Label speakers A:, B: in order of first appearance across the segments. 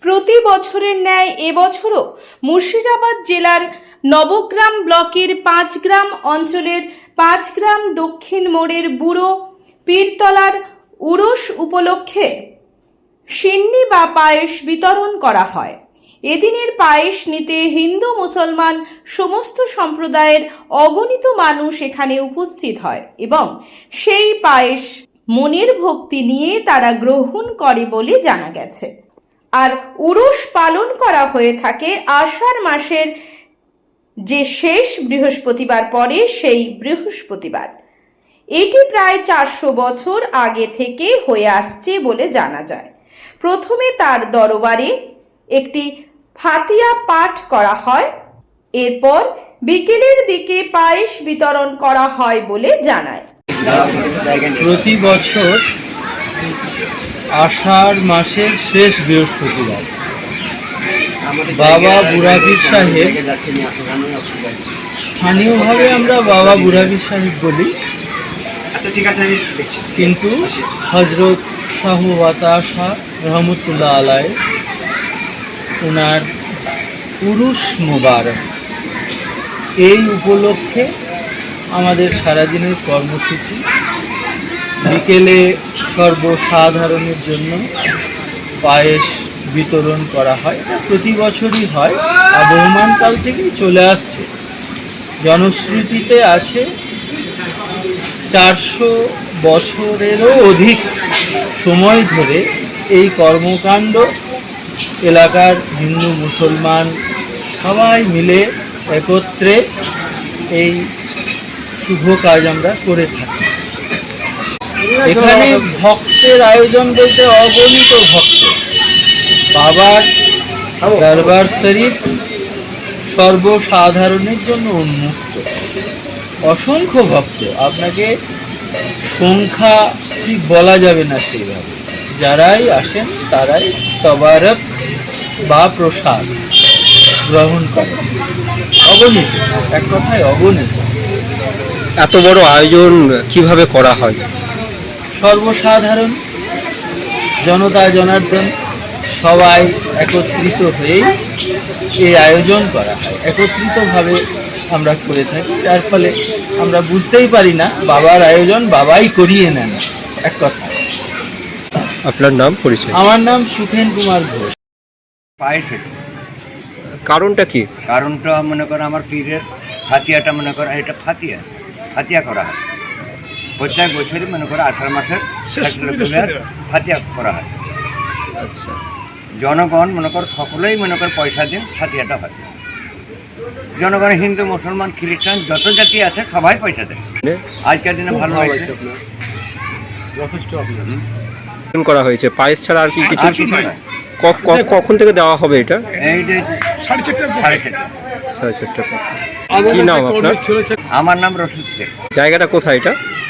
A: প্রতি বছরের ন্যায় এবছরও মুর্শিদাবাদ জেলার নবগ্রাম ব্লকের পাঁচগ্রাম অঞ্চলের পাঁচগ্রাম দক্ষিণ মোড়ের বুড়ো পীরতলার উরস উপলক্ষে সিন্নি বা পায়েস বিতরণ করা হয়। এদিনের পায়েস নিতে হিন্দু মুসলমান সমস্ত সম্প্রদায়ের অগণিত মানুষ এখানে উপস্থিত হয় এবং সেই পায়েস মনের ভক্তি নিয়ে তারা গ্রহণ করে বলে জানা গেছে। আর উরস পালন করা হয়ে থাকে আষাঢ় মাসের যে শেষ বৃহস্পতিবার পরে সেই বৃহস্পতিবার। এটি প্রায় চারশো বছর আগে থেকে হয়ে আসছে বলে জানা যায়। প্রথমে তার দরবারে একটি ফাতিয়া পাঠ করা হয়, এরপর বিকেলের দিকে পায়েস বিতরণ করা হয় বলে জানায়।
B: প্রতি বছর আষাঢ় মাসের শেষ বৃহস্পতিবার। বাবা বুড়াপীর সাহেব স্থানীয়ভাবে আমরা বাবা বুড়াপীর সাহেব বলি।
C: আচ্ছা ঠিক আছে আমি
B: কিন্তু হজরত শাহ বাতাসা রহমতুল্লাহ আলাই ওনার পুরুষ মোবারক। এই উপলক্ষে আমাদের সারাদিনের কর্মসূচি বিকেলে সর্বসাধারণের জন্য পায়েস বিতরণ করা হয়। এটা প্রতি বছরই হয় আর বহুমানকাল থেকেই চলে আসছে। জনশ্রুতিতে আছে চারশো বছরেরও অধিক সময় ধরে এই কর্মকাণ্ড এলাকার হিন্দু মুসলমান সবাই মিলে একত্রে এই শুভ কাজ আমরা করে থাকি। এখানে ভক্তের আয়োজন বলতে অগণিত ভক্ত। বাবার দরবার শরীফ সর্বসাধারণের জন্য উন্মুক্ত। অসংখ্য ভক্ত আপনাকে সংখ্যা ঠিক বলা যাবে না সেইভাবে। যারাই আসেন তারাই তবারক বা প্রসাদ গ্রহণ করেন। অগণিত এক কথায় অগণিত।
D: এত বড় আয়োজন কীভাবে করা হয়?
B: সর্বসাধারণ জনতা জনার্দন সবাই একত্রিত হয়েই এই আয়োজন করা হয়। একত্রিতভাবে আমরা করে থাকি। যার ফলে আমরা বুঝতেই পারি না বাবার আয়োজন বাবাই করিয়ে নেন। এক কথা।
D: আপনার নাম পরিচয়?
B: আমার নাম সুখেন কুমার ঘোষ।
E: পায়েস
D: কারণটা কি?
E: কারণটা মনে করো আমার পীরের ফাতিয়াটা মনে করো এটা ফাতিয়া। ফাতিয়া করা হয়। প্রত্যেক বছরই মনে করো আষাঢ় মাসের ফাতিয়া করা হয়।
D: আচ্ছা।
E: জনগণ মনে করো সকলেই মনে করো পয়সা দিন ফাতিয়াটা হয়। জনগণ হিন্দু মুসলমান খ্রিস্টান যত জাতি আছে সবাই পয়সা দেয়। আজকের দিনে ভালো হয়েছে।
D: আয়োজন করা হয়েছে। পায়েস ছাড়া আর কি কিছু ক- কখন থেকে দেওয়া হবে এটা?
E: এই সাড়ে চারটা সাড়ে চারটা
D: সাড়ে চারটে কি নাম আপনার?
E: আমার নাম রশিদ শেখ।
D: জায়গাটা কোথায় এটা?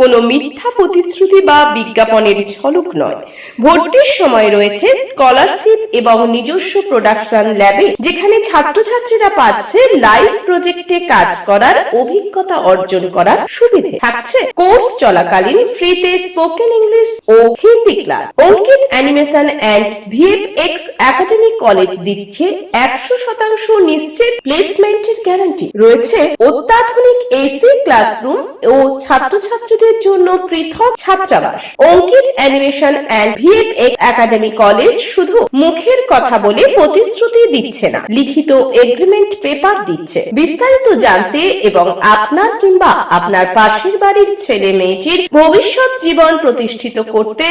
A: কোনো মিথ্যা প্রতিশ্রুতি বা বিজ্ঞাপনের ঝলক নয়। ভর্তির সময় রয়েছে স্কলারশিপ এবং নিজস্ব প্রোডাকশন ল্যাবে, যেখানে ছাত্রছাত্রীরা পাচ্ছে লাইভ প্রজেক্টে কাজ করার অভিজ্ঞতা অর্জন করার সুবিধে। থাকছে কোর্স চলাকালীন ফ্রিতে spoken English O Hindi class. Ankit animation and VFX academy college দিচ্ছে একশো শতাংশ নিশ্চিত প্লেসমেন্টের গ্যারান্টি। রয়েছে অত্যাধুনিক এসি ক্লাসরুম ও ছাত্রছাত্রীদের জন্য পৃথক ছাত্রাবাস। Ankit animation and VFX academy college শুধু মুখের কথা বলে প্রতিশ্রুতি দিচ্ছে না, লিখিত এগ্রিমেন্ট পেপার দিচ্ছে। বিস্তারিত জানতে এবং আপনার কিংবা আপনার পাশের বাড়ির ছেলে মেয়েটির ভবিষ্যৎ জীবন প্রতিষ্ঠিত করতে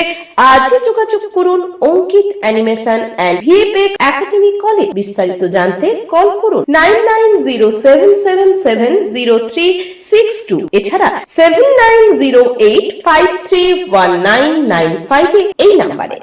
A: আজই যোগাযোগ করুন Ankit animation and VFX academy college বিস্তারিত জানতে কল করুন nine nine zero seven seven seven zero three six two এছাড়া seven nine zero eight five three one nine nine five এই নাম্বারে।